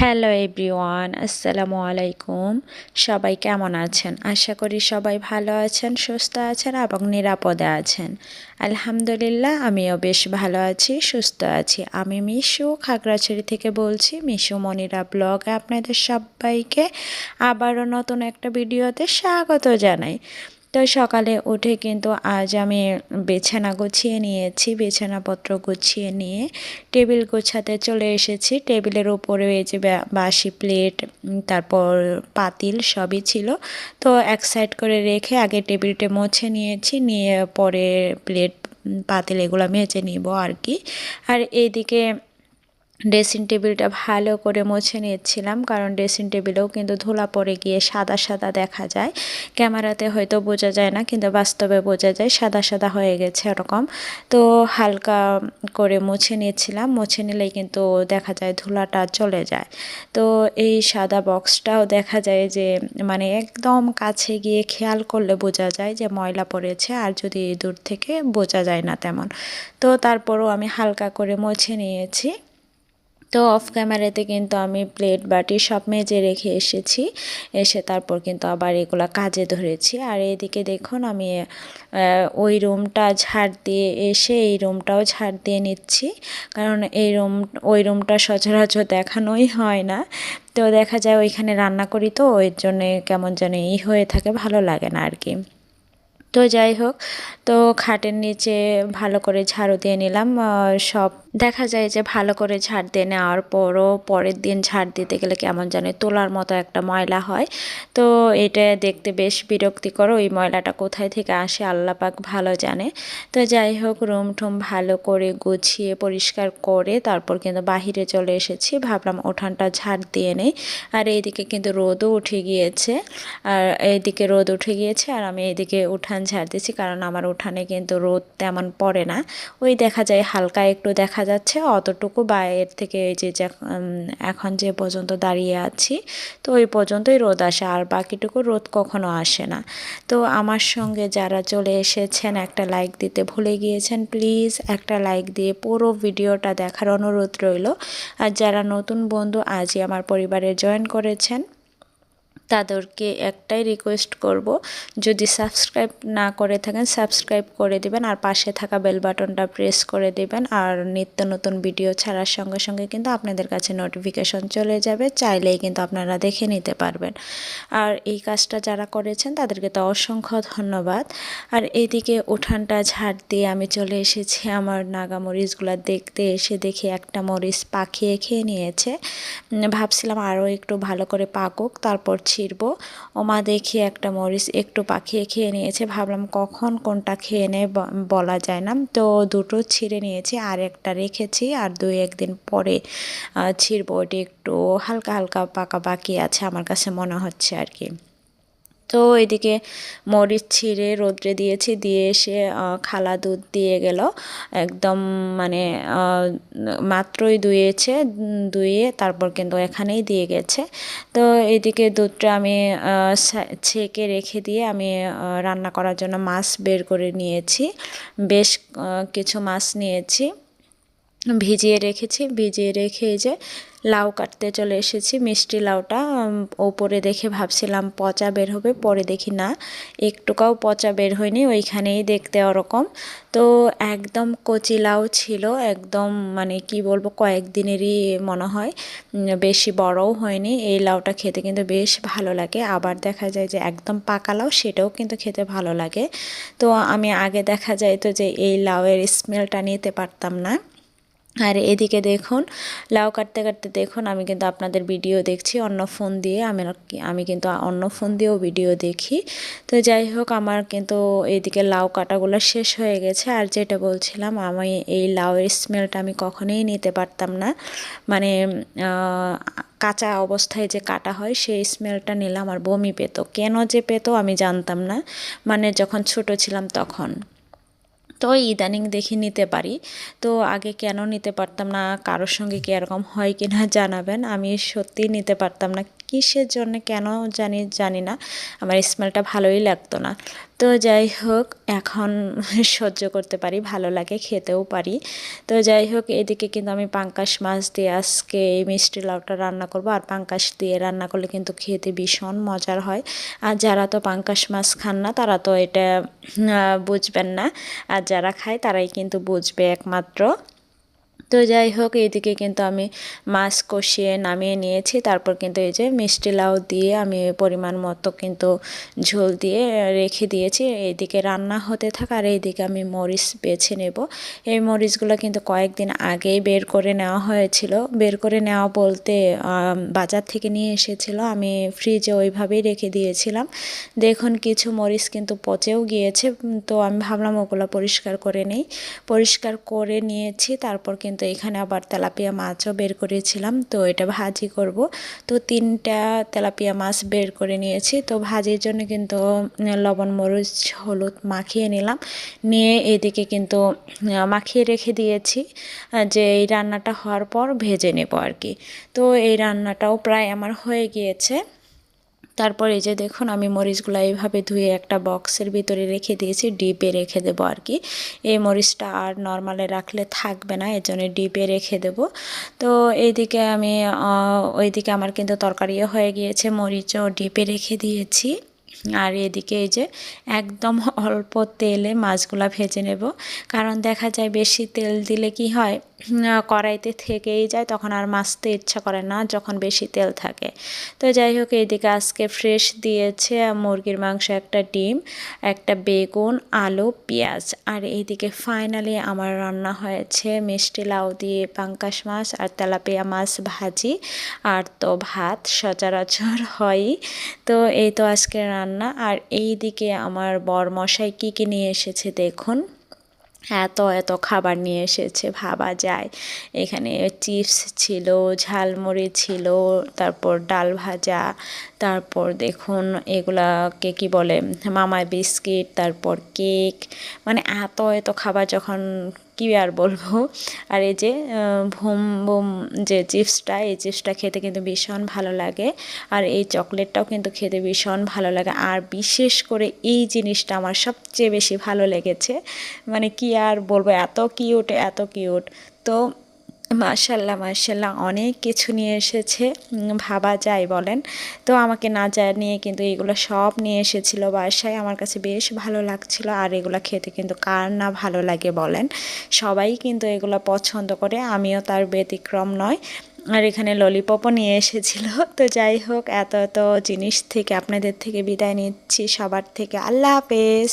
Hello everyone আসসালামু আলাইকুম সবাই কেমন আছেন? আশা করি সবাই ভালো আছেন, সুস্থ আছেন এবং নিরাপদে আছেন। আলহামদুলিল্লাহ, আমিও বেশ ভালো আছি, সুস্থ আছি। আমি মিশু খাগড়াছড়ি থেকে বলছি, মিশু মনিরা ব্লগে আপনাদের সবাইকে আবারও নতুন একটা ভিডিওতে স্বাগত জানাই। তো সকালে উঠে কিন্তু আজ আমি বিছানা গুছিয়ে নিয়েছি, বিছানাপত্র গুছিয়ে নিয়ে টেবিল গোছাতে চলে এসেছি। টেবিলের উপরে এই যে বাসি প্লেট তারপর পাতিল সবই ছিল। তো এক সাইড করে রেখে আগে টেবিলটা মুছে নিয়েছি, নিয়ে পরে প্লেট পাতিল এগুলো মেজে নিব আর কি। আর এইদিকে ড্রেসিং টেবিলটা ভালো করে মুছে নিচ্ছিলাম কারণ ড্রেসিং টেবিলেও কিন্তু ধুলা পড়ে গিয়ে সাদা সাদা দেখা যায়। ক্যামেরাতে হয়তো বোঝা যায় না, কিন্তু বাস্তবে বোঝা যায় সাদা সাদা হয়ে গেছে এরকম তো হালকা করে মুছে নিচ্ছিলাম মুছে নিলেই কিন্তু দেখা যায় ধুলাটা চলে যায়। তো এই সাদা বক্সটাও দেখা যায় যে মানে একদম কাছে গিয়ে খেয়াল করলে বোঝা যায় যে ময়লা পড়েছে, আর যদি দূর থেকে বোঝা যায় না তেমন। তো তারপরও আমি হালকা করে মুছে নিয়েছি। তো অফ ক্যামেরাতে কিন্তু আমি প্লেট বাটি সব মেজে রেখে এসেছি। এসে তারপর কিন্তু আবার এগুলো কাজে ধরেছি। আর এদিকে দেখুন আমি ওই রুমটা ঝাড় দিয়ে এসে এই রুমটাও ঝাড় দিয়ে নিচ্ছি। কারণ এই রুম ওই রুমটা সচরাচর দেখানোই হয় না। তো দেখা যায় ওইখানে রান্না করি তো, ওই জন্যে কেমন যেন ই হয়ে থাকে, ভালো লাগে না আর কি তো যাই হোক, তো খাটের নিচে ভালো করে ঝাড়ু দিয়ে নিলাম। সব দেখা যায় যে ভালো করে ঝাড় দিয়ে নেওয়ার পরও পরের দিন ঝাড় দিতে গেলে কেমন জানে তোলার মতো একটা ময়লা হয়। তো এটা দেখতে বেশ বিরক্তিকর, ওই ময়লাটা কোথায় থেকে আসে আল্লাপাক ভালো জানে। তো যাই হোক, রুম টুম ভালো করে গুছিয়ে পরিষ্কার করে তারপর কিন্তু বাহিরে চলে এসেছি। ভাবলাম ওঠানটা ঝাড় দিয়ে নেই। আর এইদিকে কিন্তু রোদও উঠে গিয়েছে। আর এইদিকে রোদ উঠে গিয়েছে আর আমি এইদিকে উঠান ঝাড় দিচ্ছি কারণ আমার উঠানে কিন্তু রোদ তেমন পড়ে না। ওই দেখা যায় হালকা একটু দেখা যাচ্ছে, অতটুকু বাইরের থেকে এই যে এখন যে পর্যন্ত দাঁড়িয়ে আছি, তো ওই পর্যন্তই রোদ আসে, আর বাকিটুকু রোদ কখনো আসে না। তো আমার সঙ্গে যারা চলে এসেছেন, একটা লাইক দিতে ভুলে গিয়েছেন প্লিজ একটা লাইক দিয়ে পুরো ভিডিওটা দেখার অনুরোধ রইল। আর যারা নতুন বন্ধু, আজই আমার পরিবারে জয়েন করেছেন। তাদেরকে একটাই রিকোয়েস্ট করব, যদি সাবস্ক্রাইব না করে থাকেন সাবস্ক্রাইব করে দিবেন আর পাশে থাকা বেল বাটনটা প্রেস করে দিবেন আর নিত্য নতুন ভিডিও ছাড়ার সঙ্গে সঙ্গে কিন্তু আপনাদের কাছে নোটিফিকেশন চলে যাবে, চাইলেই কিন্তু আপনারা দেখে নিতে পারবেন। আর এই কাজটা যারা করেছেন, তাদেরকে তো অসংখ্য ধন্যবাদ। আর এদিকে উঠানটা ঝাড় দিয়ে আমি চলে এসেছি, আমার নাগা মরিচগুলো দেখতে এসে দেখি একটা মরিচ পাখিয়ে খেয়ে নিয়েছে। ভাবছিলাম আরও একটু ভালো করে পাকুক, তারপর ছিঁড়ব। ওমা দেখি একটা মরিচ একটু পাখিয়ে খেয়ে নিয়েছে। ভাবলাম কখন কোনটা খেয়ে নেয় বলা যায় না। তো দুটো ছিঁড়ে নিয়েছি, আর একটা রেখেছি, আর দুই একদিন পরে ছিঁড়ব। ওটি একটু হালকা হালকা পাকা বাকি আছে আমার কাছে মনে হচ্ছে আর কি। তো এদিকে মরিচ ছিঁড়ে রোদ্রে দিয়েছি, দিয়ে এসে খালা দুধ দিয়ে গেল। একদম মানে মাত্রই দুয়েছে দুয়ে তারপর কিন্তু এখানেই দিয়ে গেছে। তো এদিকে দুধটা আমি ছেঁকে রেখে দিয়ে আমি রান্না করার জন্য মাছ বের করে নিয়েছি। বেশ কিছু মাছ নিয়েছি। ভিজিয়ে রেখেছি, ভিজিয়ে রেখে যে লাউ কাটতে চলে এসেছি, মিষ্টি লাউটা ওপরে দেখে ভাবছিলাম পচা বের হবে, পরে দেখি না। একটুকাও পচা বের হয়নি, ওইখানেই দেখতে ওরকম। তো একদম কচি লাউ ছিল, একদম মানে কি বলব, কয়েকদিনেরই মনে হয় বেশি বড়ও হয়নি। এই লাউটা খেতে কিন্তু বেশ ভালো লাগে। আবার দেখা যায় যে একদম পাকা লাউ, সেটাও কিন্তু খেতে ভালো লাগে। তো আমি আগে দেখা যায় তো যে এই লাউয়ের স্মেলটা নিতে পারতাম না। আর এদিকে দেখুন, লাউ কাটতে কাটতে দেখুন, আমি কিন্তু আপনাদের ভিডিও দেখছি, অন্য ফোন দিয়ে আমি আমি কিন্তু অন্য ফোন দিয়েও ভিডিও দেখি। তো যাই হোক, আমার কিন্তু এদিকে লাউ কাটাগুলো শেষ হয়ে গেছে, আর যেটা বলছিলাম, আমি এই লাউয়ের স্মেলটা আমি কখনোই নিতে পারতাম না। মানে কাঁচা অবস্থায় যে কাটা হয়, সেই স্মেলটা নিলে আমার বমি পেতো। কেন যে পেত আমি জানতাম না মানে যখন ছোট ছিলাম তখন। তো ইদানিং দেখি নিতে পারি। তো আগে কেন নিতে পারতাম না? কারোর সঙ্গে কি এরকম হয় কি না জানাবেন। আমি সত্যিই নিতে পারতাম না। কিসের জন্য কেন জানি জানি না। আমার স্মেলটা ভালোই লাগতো না। তো যাই হোক, এখন সহ্য করতে পারি, ভালো লাগে, খেতেও পারি। তো যাই হোক, এদিকে কিন্তু আমি পাঙ্কাশ মাছ দিয়ে আজকে এই মিষ্টি লাউটা রান্না করব। আর পাঙ্কাশ দিয়ে রান্না করলে কিন্তু খেতে ভীষণ মজার হয়। আর যারা তো পাঙ্কাশ মাছ খান না, তারা তো এটা বুঝবেন না। আর যারা খায়, তারাই কিন্তু বুঝবে একমাত্র। তো যাই হোক এইদিকে কিন্তু আমি মাছ কষিয়ে নামিয়ে নিয়েছি। তারপর কিন্তু এই যে মিষ্টি লাউ দিয়ে আমি পরিমাণ মতো কিন্তু ঝোল দিয়ে রেখে দিয়েছি। এইদিকে রান্না হতে থাকা আর এইদিকে আমি মরিচ বেছে নেব। এই মরিচগুলো কিন্তু কয়েকদিন আগেই বের করে নেওয়া হয়েছিল। বের করে নেওয়া বলতে বাজার থেকে নিয়ে এসেছিল। আমি ফ্রিজে ওইভাবেই রেখে দিয়েছিলাম। দেখুন, কিছু মরিচ কিন্তু পচেও গিয়েছে। তো আমি ভাবলাম ওগুলো পরিষ্কার করে নেই। পরিষ্কার করে নিয়েছি। তারপর কিন্তু কিন্তু এখানে আবার তেলাপিয়া মাছও বের করেছিলাম, তো এটা ভাজি করব। তো তিনটা তেলাপিয়া মাছ বের করে নিয়েছি, তো ভাজির জন্য কিন্তু লবণ, মরিচ, হলুদ মাখিয়ে নিলাম। নিয়ে এদিকে কিন্তু মাখিয়ে রেখে দিয়েছি যে এই রান্নাটা হওয়ার পর ভেজে নেব আর কি। তো এই রান্নাটাও প্রায় আমার হয়ে গিয়েছে। তারপর এই যে দেখুন, আমি মরিচগুলো এইভাবে ধুয়ে একটা বক্সের ভিতরে রেখে দিয়েছি, ডিপে রেখে দেবো আর কি। এই মরিচটা আর নর্মালে রাখলে থাকবে না এর জন্য ডিপে রেখে দেবো। তো এইদিকে আমি ওইদিকে আমার কিন্তু তরকারিও হয়ে গিয়েছে, মরিচও ডিপে রেখে দিয়েছি। আর এদিকে এই যে একদম অল্প তেলে মাছগুলা ভেজে নেব, কারণ দেখা যায় বেশি তেল দিলে কি হয় কড়াইতে থেকেই যায়, তখন আর মাছতে ইচ্ছা করে না যখন বেশি তেল থাকে। তো যাই হোক, এইদিকে আজকে ফ্রেশ দিয়েছে মুরগির মাংস একটা ডিম, একটা বেগুন, আলু, পেঁয়াজ। আর এইদিকে ফাইনালি আমার রান্না হয়েছে মিষ্টি লাউ দিয়ে পাঙ্কাশ মাছ আর তেলাপিয়া মাছ ভাজি আর তো ভাত সচরাচর হয়ই তো এই তো আজকে রান্না। আর এই দিকে আমার বর মশাই কী কী নিয়ে এসেছে দেখুন। এত এত খাবার নিয়ে এসেছে, ভাবা যায়। এখানে চিপস ছিল, ঝালমুড়ি ছিল, তারপর ডাল ভাজা, তারপর দেখুন এগুলাকে কি বলে মামা বিস্কিট, তারপর কেক। মানে এত এত খাবার যখন কী আর বলব? আর এই যে ভোম ভোম যে চিপসটা, এই চিপসটা খেতে কিন্তু ভীষণ ভালো লাগে। আর এই চকলেটটাও কিন্তু খেতে ভীষণ ভালো লাগে। আর বিশেষ করে এই জিনিসটা আমার সবচেয়ে বেশি ভালো লেগেছে। মানে কি আর বলব, এত কিউট এত কিউট তো মার্শাল্লাহ মার্শাল্লাহ অনেক কিছু নিয়ে এসেছে। ভাবা যায় বলেন। তো আমাকে না জানিয়ে কিন্তু এগুলো সব নিয়ে এসেছিল বাসায়। আমার কাছে বেশ ভালো লাগছিল আর এগুলো খেতে কিন্তু কার না ভালো লাগে বলেন। সবাই কিন্তু এগুলো পছন্দ করে। আমিও তার ব্যতিক্রম নয়। আর এখানে ললিপপও নিয়ে এসেছিল। তো যাই হোক, এত এত জিনিস থেকে আপনাদের থেকে বিদায় নিচ্ছি সবার থেকে। আল্লাহ হাফেজ।